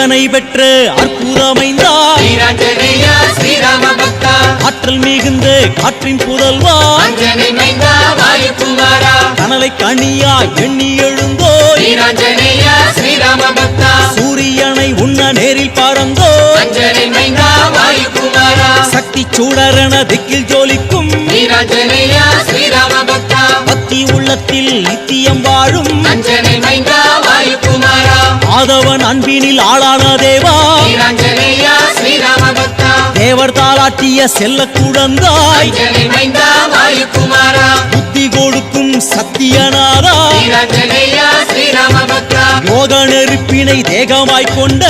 அர்ச்சனை பெற்ற அற்புதமைந்தா வீராஞ்சனேயா ஸ்ரீராம பக்தா ஆற்றல் மிகுந்த காற்றின் புதல்வா கனலை கனியா எண்ணி எழுந்தோ சூரியனை உண்ண நேரில் வாயுகுமாரா சக்தி சூடரண திக்கில் ஜோலிக்கும். பக்தி உள்ளத்தில் நித்தியம் வாழும். அஞ்சனை ஆதவன் அன்பினில் ஆளான தேவா. தேவர் தாளாட்டிய செல்ல குழந்தாய் புத்தி கொடுக்கும் பக்தா யோக நெருப்பினை தேகமாய் கொண்ட